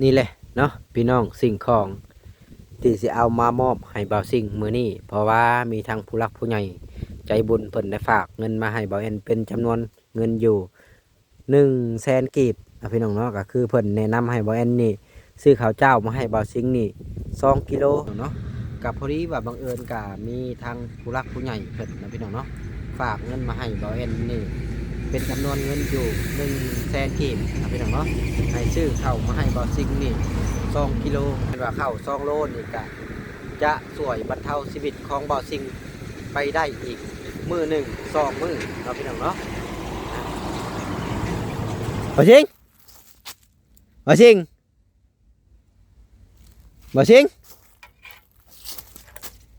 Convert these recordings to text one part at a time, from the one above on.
นี่แหละเนาะพี่น้องสิ่งของที่สิเอามามอบให้บ่าวสิ่งมือนี้เพราะว่ามีทางผู้รักผู้ใหญ่ใจบุญเพิ่นได้ฝากเงินมาให้บ่าวแอนเป็นจำนวนเงินอยู่1แสนกีบพี่น้องเนาะก็คือเพิ่นแนะนำให้บ่าวแอนนี่ซื้อข้าวเจ้ามาให้บ่าวสิ่งนี่2กิโลเนาะกับพอดีว่าบังเอิญก็มีทางผู้รักผู้ใหญ่เพิ่นนะพี่น้องเนาะฝากเงินมาให้บ่าวแอนนี่ เป็นจำนวนเงินอยู่หนึ่งแสนกีบครับพี่น้องเนาะให้ซื้อเข้ามาให้บอซิงนี่สองกิโลเป็นว่าเข้าวสองโลนี่ก็จะสวยบรรเทาชีวิตของบอซิงไปได้อีกมือหนึ่งสองมือเราะพี่น้องเนาะบอซิงบอซิงบอซิง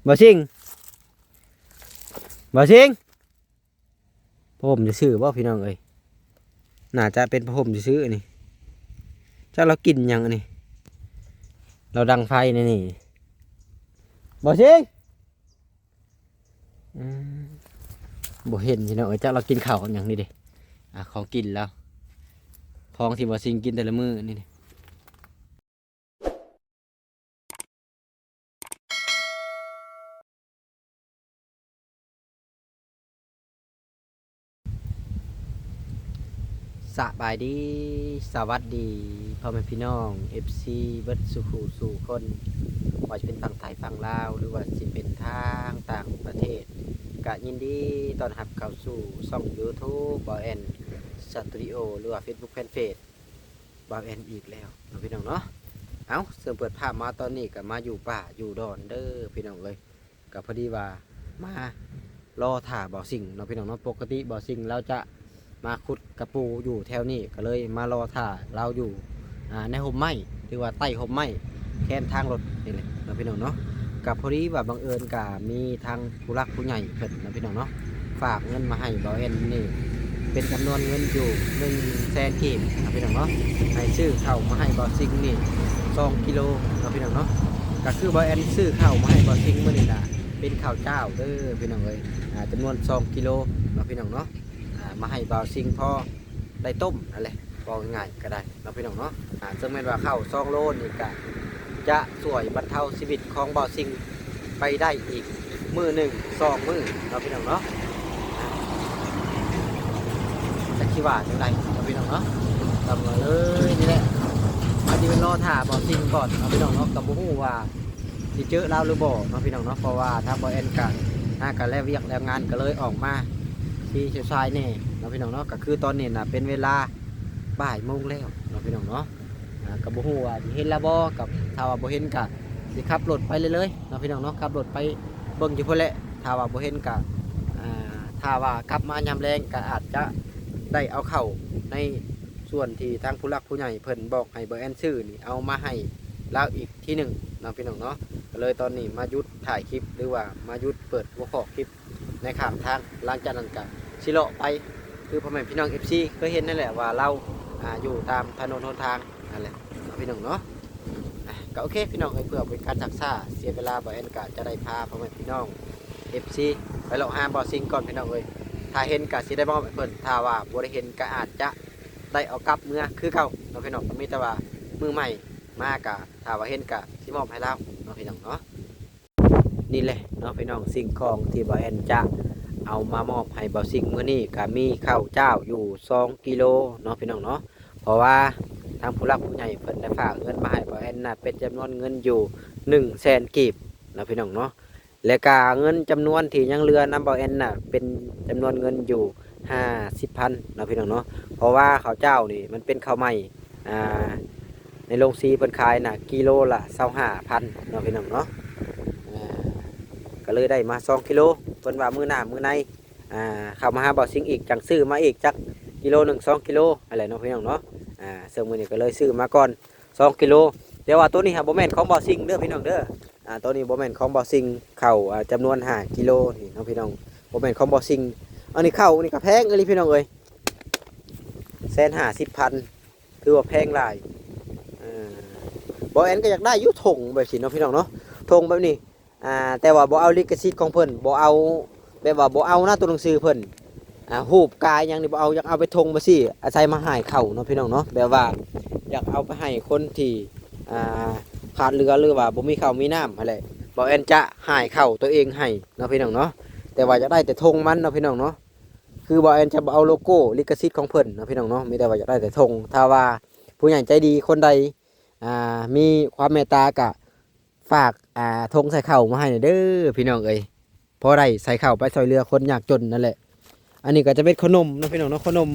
บอซิงบอซิง ผมจะซื้อบ่พี่น้องเอ้ยน่าจะเป็นพระผมจะซื้อนี่จ้าเรากินยังนี้เราดังไฟในนี่บ่ชิงอืมบ่เห็นพี่น้องเอ้ยจ้าเรากินข้าวกันหยังนี้เด้อะของกินแล้ว ของที่บ่ซิงกินแต่ละมื้อนี่ สบายดีสวัสดีพ่อแม่พี่น้อง FC เบิร์ดสุขุสู่คนว่าจะเป็นฝั่งไทยฝั่งลาวหรือว่าสิเป็นทางต่างประเทศก็ยินดีตอนรับเข้าสู่ช่อง YouTube บอแอนสตูดิโอหรือว่า Facebook Fanpage บอแอนอีกแล้วพี่น้องเนาะเอาเสริมเปิดภาพมาตอนนี้ก็มาอยู่ป่าอยู่ดอนเด้อพี่น้องเลยก็พอดีว่ามา รอถ่าบ่อสิ่งเนาะพี่น้องเนาะปกติบ่อสิ่งเราจะ มาขุดกระปูอยู่แถวนี้ก็เลยมารอถ่าเราอยู่ในห่มไม้หรือว่าใต้ห่มไม้แค่นทางรถนี่แหละเนาะพี่น้องเนาะกับพอดีว่าบังเอิญกับมีทางผู้รักผู้ใหญ่เพิ่นเนาะพี่น้องเนาะฝากเงินมาให้บ่าวเอ็นนี่เป็นจำนวนเงินอยู่หนึ่งแสนกีบเนาะพี่น้องเนาะให้ซื้อข้าวมาให้บ่าวซิงนี่สองกิโลเนะพี่น้องเนาะก็คือบ่าวเอ็นซื้อข้าวมาให้บ่าวซิงเมื่อนี้นะเป็นข้าวเจ้าเด้อพี่น้องเอ้ยอ่าจำนวนสองกิโลเนาะพี่น้องเนาะ มาให้บ่าวซิงพอได้ต้มนั่นแหละบอกง่ายก็ได้เราพี่น้องเนาะซึ่งแม่นว่าข้าวซองโลนี่ก็จะสวยบรรเทาชีวิตของบ่าวซิงไปได้อีกมือหนึ่งสองมือเราพี่น้องเนาะจะคิดว่าจังไดเราพี่น้องเนาะทำเลยนี่แหละอันนี้เป็นรอถ่าบ่าวซิงก่อนเราพี่น้องเนาะกับบุ้ว่าสิเจอเราหรือบ่เนาพี่น้องเนาะเพราะว่าถ้าบ่แอนกันหากันแล้วเวียกแล้วงานก็เลยออกมา ที่เชียงรายนี่เนาะพี่น้องเนาะก็คือตอนนี้นะเป็นเวลาบ่ายโมงแล้วเนาะพี่น้องเนาะกับบ่ฮู้ว่าสิเห็นล้วบ่กับถ้าว่าบ่เห็นก็สิขับรถไปเลยเลยเนาะพี่น้องเนาะขับรถไปเบิ่งอยู่พุ่นแหละถ้าว่าบ่เห็นก็อ่าถ้าว่ากลับมายามแรงก็อาจจะได้เอาเข้าในส่วนที่ทางผู้หลักผู้ใหญ่เพิ่นบอกให้เบอร์แอนชื่อนี่เอามาให้แลาวอีกที่หนึ่งเนาะพี่น้องเนาะเลยตอนนี้มาหยุดถ่ายคลิปหรือว่ามาหยุดเปิดหัวข้อคลิปในข้างทางหลังจากนั้นก็ สิเลาะไป คือพ่อแม่พี่น้องเอฟซีเคยเห็นนั่นแหละว่าเราอ่าอยู่ตามถนนหนทางนั่นแหละพี่น้องเนาะก็โอเคพี่น้องเอ้ยเพื่อเป็นการศึกษาเสียเวลาบ่แอนกะจะได้พาพ่อแม่พี่น้องเอฟซีไปเลาะหาบ่อซิงก่อนพี่น้องเอ้ยถ้าเห็นกะสิได้มอบให้เพิ่นถ้าว่าบ่ได้เห็นก็อาจจะได้เอากลับเมื่อคือเก่าเนาะพี่น้องมีแต่ว่ามือใหม่มากะถ้าว่าเห็นกะสิมอบให้เราเนาะพี่น้องเนาะนี่แหละเนาะพี่น้องสิ่งของที่บ่แอนจะ เอามามอบให้เบาซิงมื้อนี้ก็มีข้าวเจ้าอยู่2กิโลเนาะพี่น้องเนาะเพราะว่าทางผู้รักผู้ใหญ่เพิ่นได้ฝากเงินมาให้บ่แอนน่ะเป็นจำนวนเงินอยู่1แสนกีบเนาะพี่น้องเนาะและก็เงินจำนวนที่ยังเหลือนำบ่แอนน่ะเป็นจำนวนเงินอยู่50,000เนาะพี่น้องเนาะเพราะว่าข้าวเจ้านี่มันเป็นข้าวใหม่อ่าในโรงสีเพิ่นขายน่ะกิโลละ25,000เนาะพี่น้องเนาะ ก็เลยได้มา2กิโลเพิ่นว่ามือหน้ามือในอ่าเข้ามาหาบ่อซิงอีกจังซื้อมาอีกจักกิโลหนึ่งสองกิโลอะไรเนาะพี่น้องเนาะอ่าเสริมมือนี้ก็เลยซื้อมาก่อนสองกิโลเดี๋ยวว่าตัวนี้ครับบ่แม่นของบ่อซิงเด้อพี่น้องเด้ออ่าตัวนี้บ่แม่นของบ่อซิงเข้าอ่าจำนวนห้ากิโลนี่เนาะพี่น้องบ่แม่นของบ่อซิงอันนี้เข้าอันี่ก็แพงเอ้ยพี่น้องเอ้ยแสนห้าสิบพันถือว่าแพงหลายอ่าบ่แอนก็อยากได้ยุถงแบบสิเนาะพี่น้องเนาะถงแบบนี้ อ่าแต่ว่าบ่เอาลิขสิทธิ์ของเพิ่นบ่เอาแบบว่าบ่เอาหน้าตัวหนังสือเพิ่นอ่ารูปกายยังนี่บ่เอาอยากเอาไปทงมาสิอาศัยมาหายเข้าเนาะพี่น้องเนาะแบบว่าอยากเอาไปให้คนที่อ่าขาดเรือหรือว่าบ่มีข้าวมีน้ำอะไรบ่แอนจะหายเข้าตัวเองให้เนาะพี่น้องเนาะแต่ว่าจะได้แต่ธงมันเนาะพี่น้องเนาะคือบ่แอนจะบ่เอาโลโก้ลิขสิทธิ์ของเพิ่นเนาะพี่น้องเนาะมีแต่ว่าจะได้แต่ธงถ้าว่าผู้ใหญ่ใจดีคนใดอ่ามีความเมตตากะ ฝากอ่าธงใส่เข้ามาให้หน่อยเด้อพี่น้องเอ้ยพอได้ใส่เข้าไปซอยเรือคนอยากจนนั่นแหละ อันนี้ก็จะเป็นขนมนะพี่น้องเนาะขนม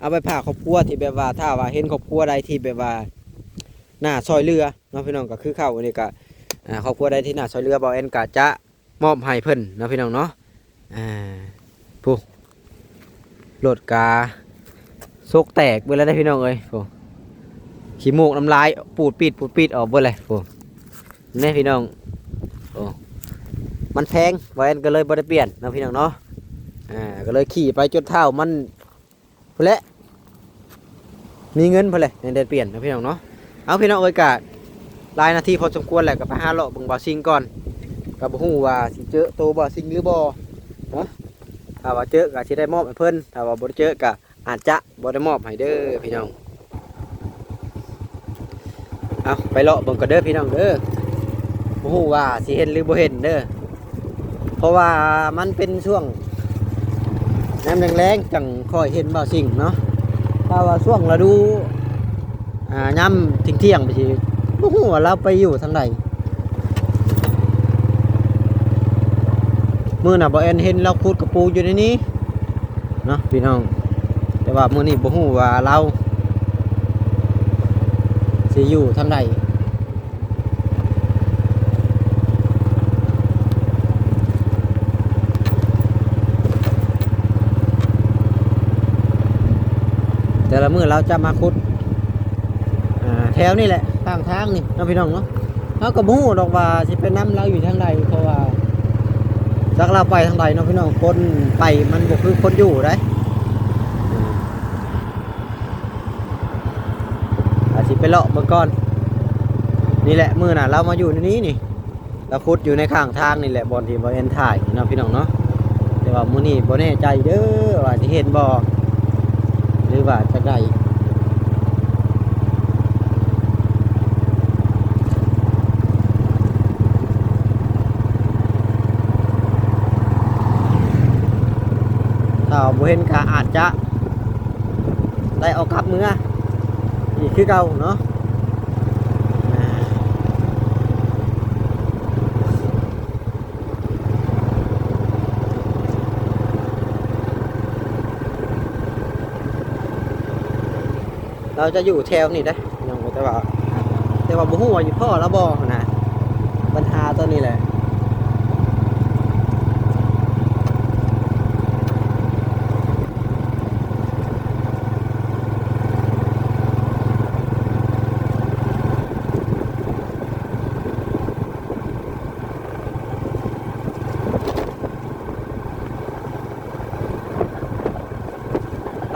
เอาไปผ่าครอบครัวที่แบบว่าถ้าว่าเห็นครอบครัวใดที่แบบว่าหน้าซอยเรือเนาะพี่น้องก็คือเข้าอันนี้ก็อ่าครอบครัวใดที่หน้าซอยเรือบ่าวแอนก็จะมอบให้เพิ่นนะพี่น้องเนาะอ่าผู้โหลดกาโซกแตกเบิดแล้วได้พี่น้องเอ้ยผู้ขี้มูกน้ำลายปูดปิดปูดปิดออกเบิดเลยผู้ นี่พี่น้องโอ้มันแพงบ่าวแอนก็เลยบ่ได้เปลี่ยนนะพี่น้องเนาะอ่าก็เลยขี่ไปจนเท้ามันพละมีเงินพอเลยในเดือนเปลี่ยนนะพี่น้องเนาะเอาพี่น้องเอ้ยกะรายนาทีพอสมควรแหละกับไปห้าเลาะบึงบ่อซิงก่อนกับบ่ฮู้ว่าสิเจอโตบ่อซิงหรือบ่เนาะถ้าว่าเจอก็สิได้มอบให้เพิ่นถ้าว่าบ่ได้เจอก็อาจจะบ่ได้มอบให้เด้อพี่น้องเอาไปเลาะบิ่งกันเด้อพี่น้องเด้อ บ่ฮู้ว่าสิเห็นหรือบ่เห็นเด้อเพราะว่ามันเป็นช่วงน้ำแรงๆจังค่อยเห็นบ่าสิ่งเนาะถ้าว่าช่วงฤดูอ่าย่ำทิ้งเที่ยงๆไปสิบ่ฮู้ว่าเราไปอยู่ทางใดมื้อน่ะบ่แอนเห็นเราขุดกระปูอยู่ในนี้เนาะพี่น้อง แต่ว่ามื้อนี้บ่ฮู้ว่าเราสิอยู่ทางใด แต่ละมือเราจะมาขุดแถวนี่แหละทางทางนี่น้องพี่น้องเนาะเราก็บฮูดอกว่าสิเป็นน้ำเราอยู่ทางใดเพราะว่าจักเราไปทางใดน้องพี่น้องคนไปมันบ่คือคนอยู่ได้อาจสิไปเลาะเบิ่งก่อน นี่แหละมือน่ะ เรามาอยู่ในนี้นี่เราขุดอยู่ในข้างทางนี่แหละบอนที่บ่เอ็นถ่ายนี่เนาะพี่น้องเนาะแต่ว่ามือนี้บ่แน่ใจเด้อว่าสิเห็นบ่หรือว่า ได้ถ้าบ่เห็นก็อาจจะได้เอากลับเมื่ออีกคือเก่าเนาะ เราจะอยู่แถวนี่ได้อน้องแต่ว่า แต่ว่าบุหัว่าอยู่พ่อแล้วบ่นะปัญหาตัวนี้แหละ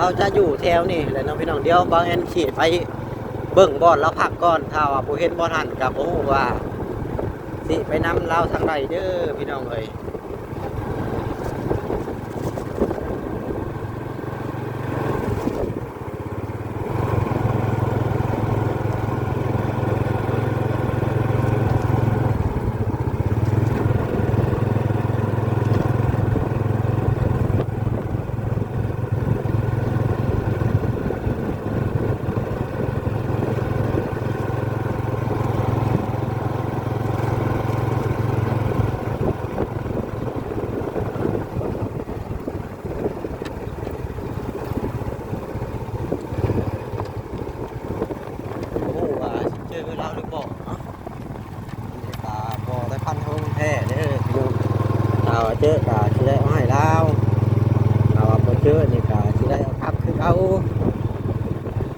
เราจะอยู่แถวนี่แหละน้องพี่น้องเดียวบางแอนขี่ไปเบิ่งบอลแล้วพักก่อนถ้าว่าบ่เห็นบอลหันกับโอ้ว่าสิไปนำเราทางใดเด้อพี่น้องเอ้ยบ่ฮู้ว่าสิเจอเราหรือบ่เนาะนี่ก็บ่ได้พันธงแท้เด้อพี่น้องถ้าว่าเจอก็สิได้เอาให้เราถ้าว่าบ่เจอนี่ก็สิได้ เอากลับคือเอา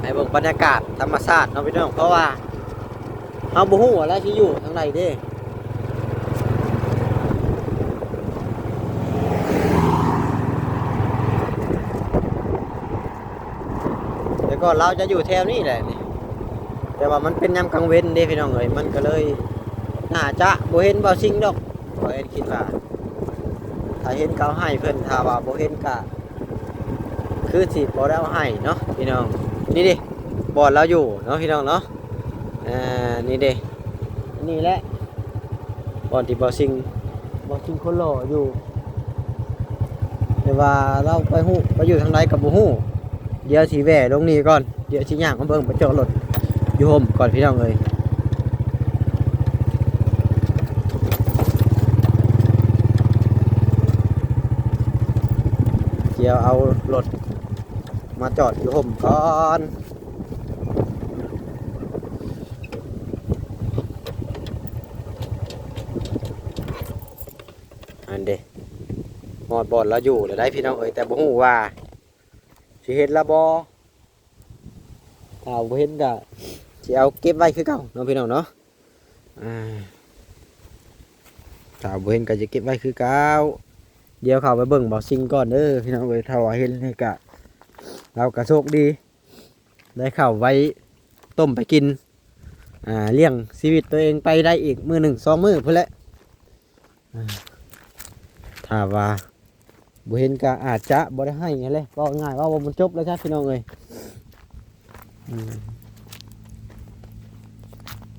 ให้เบิ่งบรรยากาศธรรมชาติเนาะพี่น้องเพราะว่า เอาบุหัวแล้วที่อยู่ทางไหนดิแต่ก็เราจะอยู่แถวนี้แหละนี่แต่ว่ามันเป็นยามกลางเว้นเด้พี่น้องเอ้ยมันก็เลยน่าจะบ่เห็นบ่สิงดอกบ่เห็นคิดว่าถ้าเห็นเขาให้เพิ่นถ้าว่าบ่เห็นกะคือสีบ่ได้เอาให้เนาะพี่น้องนี่ดิบ่อนเราอยู่เนาะพี่น้องเนาะ อ่า นี่เด้นี่แหละบ่อนที่บ่สิ่งบ่สิ่งคนหล่ออยู่แต่ว่าเราไปฮู้ไปอยู่ทางใดกับบ่ฮู้เดี๋ยวสิแหว่ลงนี่ก่อน เดี๋ยวสิย่างมาเบิ่งไปจอดรถอยู่ห่มก่อนพี่น้องเอ้ยเดี๋ยวเอารถมาจอดอยู่ห่มก่อนอันเด้ หอดบอลเราอยู่เลยได้พี่น้องเอ้ยแต่บ่ฮู้ว่าสิเฮ็ดละบ่ถ้าบ่เห็นก็สิเอาเก็บไว้คือเก่าเนาะพี่น้องเนาะอ่าถ้าบ่เห็นก็จะเก็บไว้คือเก่าเดี๋ยวเข้าไปเบิ่งบ่ซิงก่อนเด้อพี่น้องเอ้ยถ้าว่าเห็นนี่ก็เราก็โชคดี ได้เข้าไว้ต้มไปกินอ่าเลี้ยงชีวิตตัวเองไปได้อีกมือหนึ่งสองมื้อพุ่นแหละอ่าถ้าว่า บ่เห็นก็อาจจะบ่ได้ให้ไงเลยก็ง่ายว่าบ่มันจบแล้วครับพี่น้องเอ้ย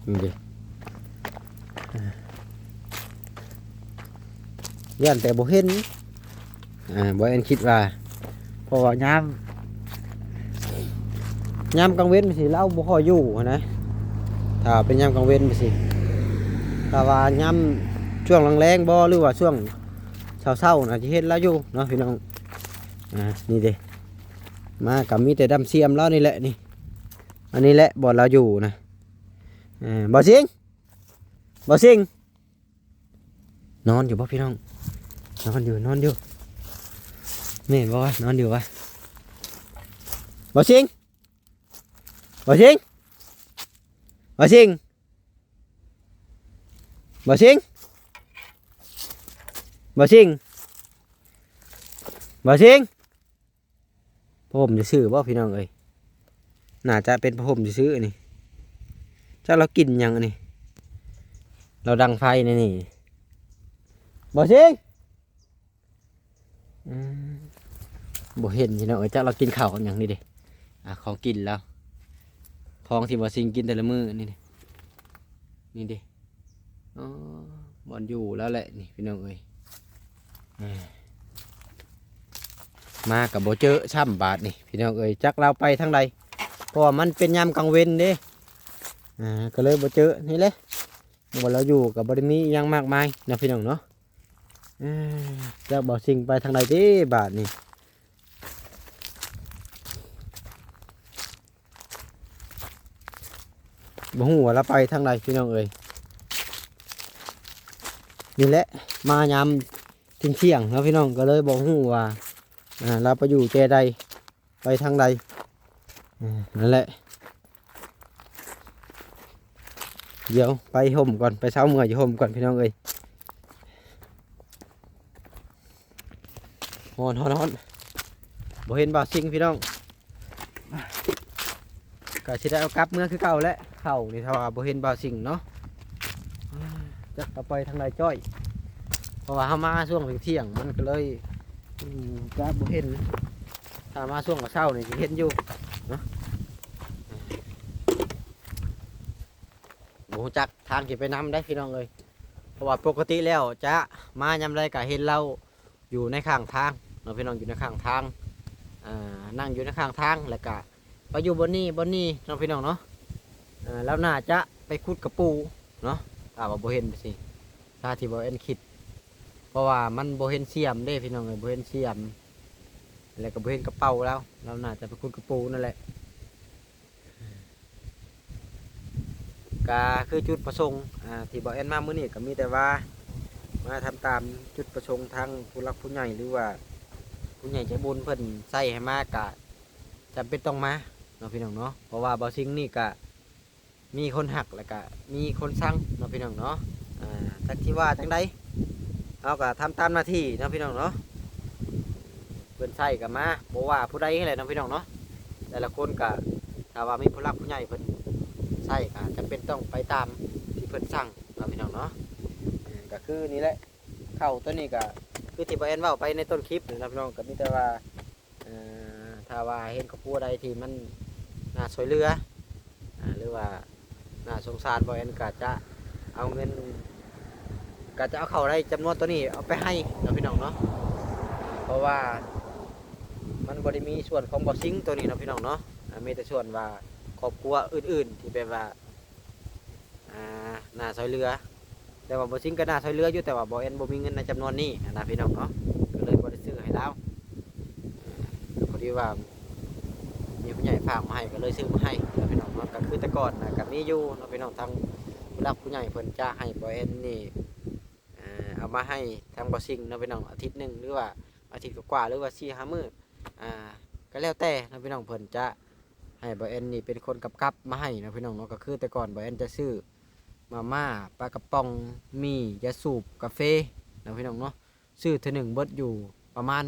นี่ดิย่านแต่บ่เห็นอ่าบ่เอ็นคิดว่าเพราะว่ายามยามกลางเว้นมันสิเราบ่ค่อยอยู่นะถ้าเป็นยามกลางเว้นมันสิถ้าว่ายามช่วงแรงๆบ่หรือว่าช่วง เศร้าๆนะจะเห็นแล้วอยู่เนาะพี่น้องอ่านี่เด้มากับมีแต่ดำเสียมแล้วนี่แหละนี่อันนี้แหละบ่อเราอยู่นะอ่าบ่อสิงบ่อสิงนอนอยู่ป่ะพี่น้องนอนอยู่นอนอยู่นี่บ่นอนอยู่วะบ่อสิงบ่อสิงบ่อสิงบ่อสิง บ่ชิงบ่ชิงพระผมจะซื้อบ่พี่น้องเอ้ยน่าจะเป็นพระผมจะซื้อนี่ถ้าเรากินยังนี่ เราดังไฟนี่นี่บ่ชิงอืมบ่เห็นพี่น้องเอ้ยจ้าเรากินข้าวกันอย่างนี้เด้อะของกินแล้วของที่บ่ชิงกินแต่ละมื้อนี่เด้นี่เด้อ๋อบอนอยู่แล้วแหละนี่พี่น้องเอ้ย มากับโบเจอช่ำบาทนี่พี่น้องเอ้ยจักเราไปทางใดเพราะมันเป็นยามกลางเว้นเด้อ่าก็เลยโบเจอนี่เลยบ่เราอยู่กับบริมียังมากมายนะพี่น้องเนาะจะบอกสิ่งไปทางใดที่บาทนี่บ่ฮู้ว่าเราไปทางใดพี่น้องเอ้ยนี่แหละมายาม ที่ยงเที่ยงๆเนาะพี่น้องก็เลยบอกฮู้ว่าเราไปอยู่แจใดไปทางใดนั่นแหละ เดี๋ยวไปห่มก่อนไปเช้าเมื่อยอยู่ห่มก่อนพี่น้องเอ้ยฮอนฮอนฮอนบ่เห็นบ่าวซิงพี่น้องก็สิได้เอากลับเมื่อคือเก่าแล้วเข้านี่ถ้าว่าบ่เห็นบ่าวซิงเนาะจักเอาไปทางใดจ้อย ราะว่าเขามาช่วงเที่ยงมันก็เลยก็บ่เห็นถ้ามาช่วงเช้านี่สิเห็นอยู่เนาะบ่จักทางที่ไปนํได้พี่น้องเลยเพราะว่าปกติแล้วจะมายามใดก็เห็นเราอยู่ในข้างทางเนาะพี่น้องอยู่ในข้างทางอ่านั่งอยู่ในข้างทางแล้วก็ไปอยู่บนนี้บนนี้เนาะพี่น้องเนาะแล้วน่าจะไปขุดกระปูเนาะถ้าว่าบ่เห็นไปสิถ้าที่บ่เอ็นคิด เพราะว่ามันโบเห็นเสียมเด้พี่น้องเลยโบเห็นเสียมแล้วก็โบเห็นกระเป๋าแล้วเราน่าจะไปคุดกระปูนั่นแหละก็คือจุดประสงค์อ่าที่บอกแอนมาเมื่อนี้ก็มีแต่ว่ามาทำตามจุดประสงค์ทางผู้รักผู้ใหญ่หรือว่าผู้ใหญ่ใจบุญเพิ่นใส่ให้มากกะจำเป็นต้องมาเนาะพี่น้องเนาะเพราะว่าบอซิงนี่กะมีคนหักแล้วก็มีคนสั่งเนาะพี่น้องเนาะอ่าจักที่ว่าจังใด เอาก็ทำตามหน้าที่นะพี่น้องเนาะเพื่อนใส่กับมาบอกว่าผู้ใดให้แหละเนะพี่น้องเนาะแต่ละคนก็ถ้าว่ามีผู้รักผู้ใหญ่เพิ่นใส่ก็จำเป็นต้องไปตามที่เพิ่นสั่งนะพี่น้องเนาะก็คือนี่แหละเข้าตัวนี้ก็คือที่บ่แอนเว้าไปในต้นคลิปนะพี่น้องก็มีแต่ว่าถ้าว่าเห็นครอบครัวใดที่มันน่าช่วยเหลือหรือว่าน่าสงสารบ่แอนก็จะเอาเงิน ก็จะเอาเข้าได้จำนวนตัวนี้เอาไปให้เนาพี่น้องเนาะเพราะว่ามันบริมีส่วนของบอซิงตัวนี้เนาพี่น้องเนาะอ่ามีแต่ส่วนว่าครอบครัวอื่น ๆ ที่เป็นว่าอ่าหน้าซอยเรือ แต่ว่าบอซิงก็หน้าซอยเรืออยู่แต่ว่าบอเอ็นบมีเงินในจำนวนนี้นะพี่น้องเนาะก็เลยบริซื้อให้แล้วพอดีว่ามีผู้ใหญ่ฝากมาให้ก็เลยซื้อมาให้นะพี่น้องเนาะก็คือแต่ก่อนนะกับมีอยู่เนาพี่น้องทางรักผู้ใหญ่เพิ่นจะให้บอเอ็นนี่ามาให้ทางบอซิงเนาะพี่น้องอาทิตย์หนึ่งหรือว่าอาทิตย์กว่าหรือว่าสี่ห้ามื้ออ่าก็แล้วแต่นะพี่น้องเพิ่นจะให้บอเอ็นนี่เป็นคนกับกับมาให้นะพี่น้องเนาะก็คือแต่ก่อนบอเอ็นจะซื้อมาม่าปลากระป๋องมียาสูบกาแฟนะพี่น้องเนาะซื้อเท่าหนึ่งเบิดอยู่ประมาณ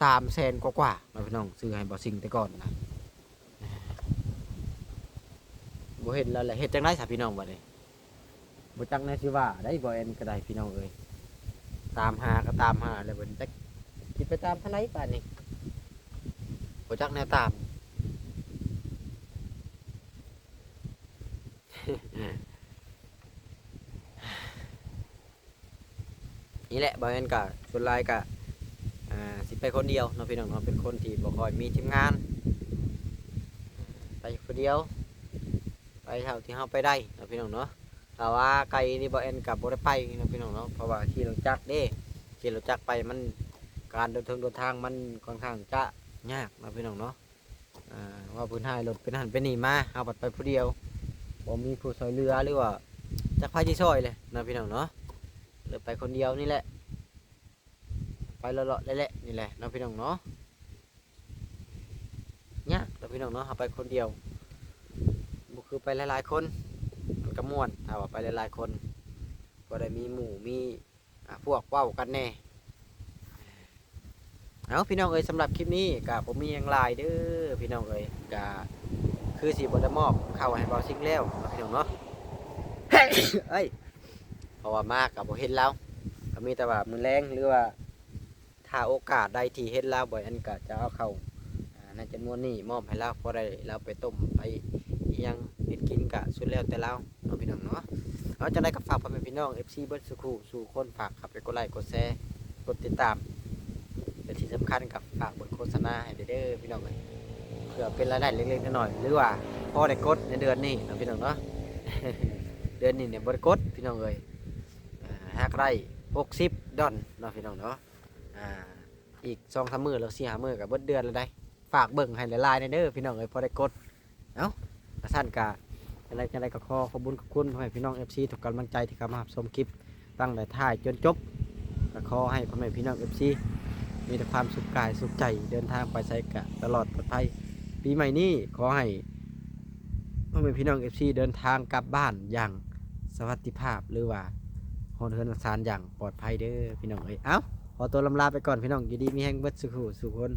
สามแสนกว่าๆนะพี่น้องซื้อให้บอสิงแต่ก่อนนะบ่เห็นแล้วแหละเฮ็ดจังได๋ซะพี่น้องบัดนี้ บ่จักแน่สิว่าได้บอเอ็นก็ได้พี่น้องเอ้ยตามหาก็ตามหาแล้วเพิ่นจักคิดไปตามทางไหนป่านนี้บ่จักแนวตาม นี่แหละบางอันก็ส่วนหลายก็อ่าสิไปคนเดียวเนาะพี่น้องเนาะเป็นคนที่บ่ค่อยมีทีมงาน ไปคนเดียว ไปเท่าที่เฮาไปได้เนาะพี่น้องเนาะ แต่ว่าไกลนี่บ่แอนกับบ่ได้ไปนะพี่น้องเนาะเพราะว่าขี่รถจักรเด้ขี่รถจักรไปมันการเดินทางเดินทางมันค่อนข้างจะยากนะพี่น้องเนาะว่าพื้นที่รถเป็นหันเป็นนี่มาเอาบัดไปผู้เดียวบ่มีผู้ช่วยเรือหรือว่าจักไผที่ช่วยเลยนะพี่น้องเนาะเลยไปคนเดียวนี่แหละ ไปเลาะๆเละนี่แหละนะพี่น้องเนาะยากนะพี่น้องเนาะเอาไปคนเดียวบ่คือไปหลายๆคนมันก็ม่วน ถ้าว่าไปหลายๆคนก็ได้มีหมู่มีพวกเว้ากันแน่เอาพี่น้องเอ้ยสำหรับคลิปนี้กับผมมีหยังลายเด้อพี่น้องเอ้ยกะคือสีบไดมอบเข้าให้เบาซิงแล้วเนาะพี่น้องเนาะเอ้ยเพราะว่ามากกับบ่เห็นแล้วก็มีแต่ว่ามือแรงหรือว่าถ้าโอกาสใดที่เห็นแล้วบ่อยอันก็จะเอาเข้าอ่าในจำนวนนี้มอบให้เราพอได้เราไปต้มไปยังเฮ็ดกินกะสุดแล้วแต่เรา เนาะพี่น้องเนาะเอาจะได้กับฝากพ่อแม่พี่น้อง FC เบิร์ดสุขูสู่คนฝากครับไปกดไลค์กดแชร์กดติดตามและที่สำคัญกับฝากบทโฆษณาให้เด้อพี่น้องเอ้ยเพื่อเป็นรายได้เล็กๆน้อยๆหรือว่าพอได้กดในเดือนนี้เนาะพี่น้องเนาะเดือนนี้เนี่ยบริกดพี่น้องเอ้ยอ่าหากได้หกสิบดอนเนาะพี่น้องเนาะอ่าอีกสองสามมือแล้วสี่ห้ามือกับเบิดเดือนแล้วได้ฝากเบิ่งให้หลายๆในเด้อพี่น้องเอ้ยพอได้กดเอ้าสั้นกะ อะไรกันอะไรก็ขอขอบคุญขอบคุณพ่อแม่พี่น้องเอฟซีทุกกำลังใจที่เข้ามารับชมคลิปตั้งแต่ท้ายจนจบก็ขอให้พ่อแม่พี่น้องเอฟซีมีแต่ความสุขกายสุขใจเดินทางไปใช้กะตลอดปลอดภัยปีใหม่นี้ขอให้พ่อแม่พี่น้องเอฟซีเดินทางกลับบ้านอย่างสวัสดิภาพหรือว่าฮอนเฮินสารอย่างปลอดภัยเด้อพี่น้องเอ้ยเอ้าขอตัวลำลาไปก่อนพี่น้องอยู่ดีมีแห้งเบิดสุขสุขคน